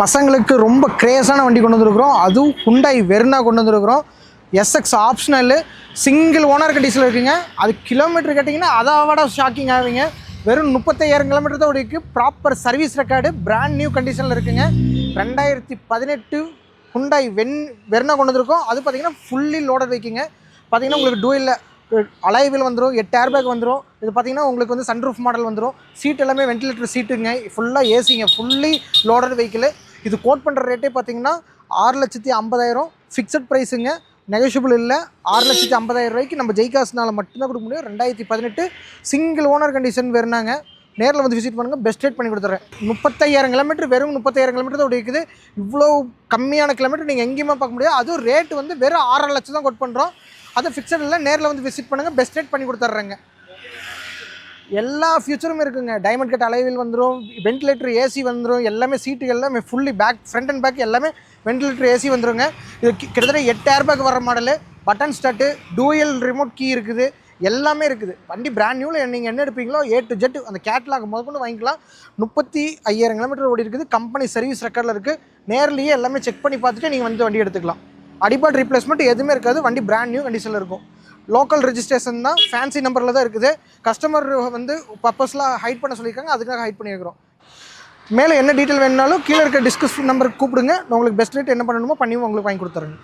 பசங்களுக்கு ரொம்ப கிரேஸான வண்டி கொண்டு வந்துருக்குறோம். அதுவும் குண்டாய் வெர்னா கொண்டு வந்துருக்குறோம். எஸ்எக்ஸ் ஆப்ஷனல் சிங்கிள் ஓனர் கண்டிஷனில் இருக்குங்க. அது கிலோமீட்டர் கேட்டிங்கன்னா அதை விட ஷாக்கிங் ஆவீங்க வெறும் முப்பத்தையாயிரம் கிலோமீட்டர் தான் இருக்குது proper service record brand new கண்டிஷனில் இருக்குங்க. ரெண்டாயிரத்தி பதினெட்டு குண்டாய் வென் வெர்னா கொண்டு வந்திருக்கோம். அது பார்த்தீங்கன்னா ஃபுல்லி லோடட் வைக்கிங்க பார்த்திங்கன்னா உங்களுக்கு டூயில் அலைவில் வந்துடும் எட்டு ஏர்பேக் வந்துடும் இது பார்த்தீங்கன்னா உங்களுக்கு வந்து சன்ரூஃப் மாடல் வந்துடும் சீட் எல்லாமே வென்டிலேட்டர் சீட்டுங்க ஃபுல்லாக ஏசிங்க ஃபுல்லி லோடட் வெஹிக்கிள் இது கோட் பண்ணுற ரேட்டே பார்த்தீங்கன்னா ஆறு லட்சத்தி ஐம்பதாயிரம். ஃபிக்ஸட் ப்ரைஸுங்க நெகோஷியபிள் இல்லை. ஆறு லட்சத்தி ஐம்பதாயிரம் ரூபாய்க்கு நம்ம ஜெய்காஸ்னால் மட்டும்தான் கொடுக்க முடியும். ரெண்டாயிரத்தி பதினெட்டு சிங்கிள் ஓனர் கண்டிஷன் வேறுனாங்க நேரில் வந்து விசிட் பண்ணுங்கள் பெஸ்ட் ரேட் பண்ணி கொடுத்துறேன். முப்பத்தையாயிரம் கிலோமீட்டர் வெறும் முப்பத்தாயிரம் கிலோமீட்டர் தான் இருக்குது இவ்வளோ கம்மியான கிலோமீட்டர் நீங்கள் எங்கேயுமே பார்க்க முடியாது. அதுவும் ரேட்டு வந்து வெறும் ஆறரை லட்சம் தான் கொட் பண்ணுறோம் அதை ஃபிக்ஸட் இல்லை. நேரில் வந்து விசிட் பண்ணுங்கள் பெஸ்ட் ரேட் பண்ணி கொடுத்துட்றேங்க எல்லா ஃபியூச்சரும் இருக்குங்க. டைமண்ட் கட் அலைவில் வந்துடும் வென்டிலேட்டர் ஏசி வந்துடும் எல்லாமே சீட்டு எல்லாமே fully back front and back எல்லாமே வென்டிலேட்டர் ஏசி வந்துருங்க. இது கிட்டத்தட்ட எட்டு ஏர் பேக் வர model button start dual remote key இருக்குது. எல்லாமே இருக்குது. வண்டி பிராண்ட் நியூவில் நீங்கள் என்ன எடுப்பீங்களோ ஏ டு ஜெட் அந்த கேட்லாக் முதற்கொண்டு வாங்கிக்கலாம். முப்பத்தி ஐயாயிரம் கிலோமீட்டர் ஓடி இருக்குது. கம்பெனி சர்வீஸ் ரெக்கார்டில் இருக்குது நேர்லேயே எல்லாமே செக் பண்ணி பார்த்துட்டு நீங்கள் வந்து வண்டி எடுத்துக்கலாம். அடிபாட் ரீப்ளேஸ்மெண்ட் எதுவுமே இருக்காது. வண்டி பிராண்ட் நியூ கண்டிஷனில் இருக்கும். லோக்கல் ரெஜிஸ்ட்ரேஷன் தான் ஃபேன்சி நம்பரில் தான் இருக்குது. கஸ்டமர் வந்து பர்பஸ்லாம் ஹைட் பண்ண சொல்லியிருக்காங்க. அதுக்காக ஹைட் பண்ணியிருக்கிறோம். மேலே என்ன டீட்டெயில் வேணுனாலும் கீழே இருக்க டிஸ்கஸ் நம்பருக்கு கூப்பிடுங்க. உங்களுக்கு பெஸ்ட் ரேட் என்ன பண்ணணுமோ பண்ணி உங்களுக்கு வாங்கி கொடுத்துறேங்க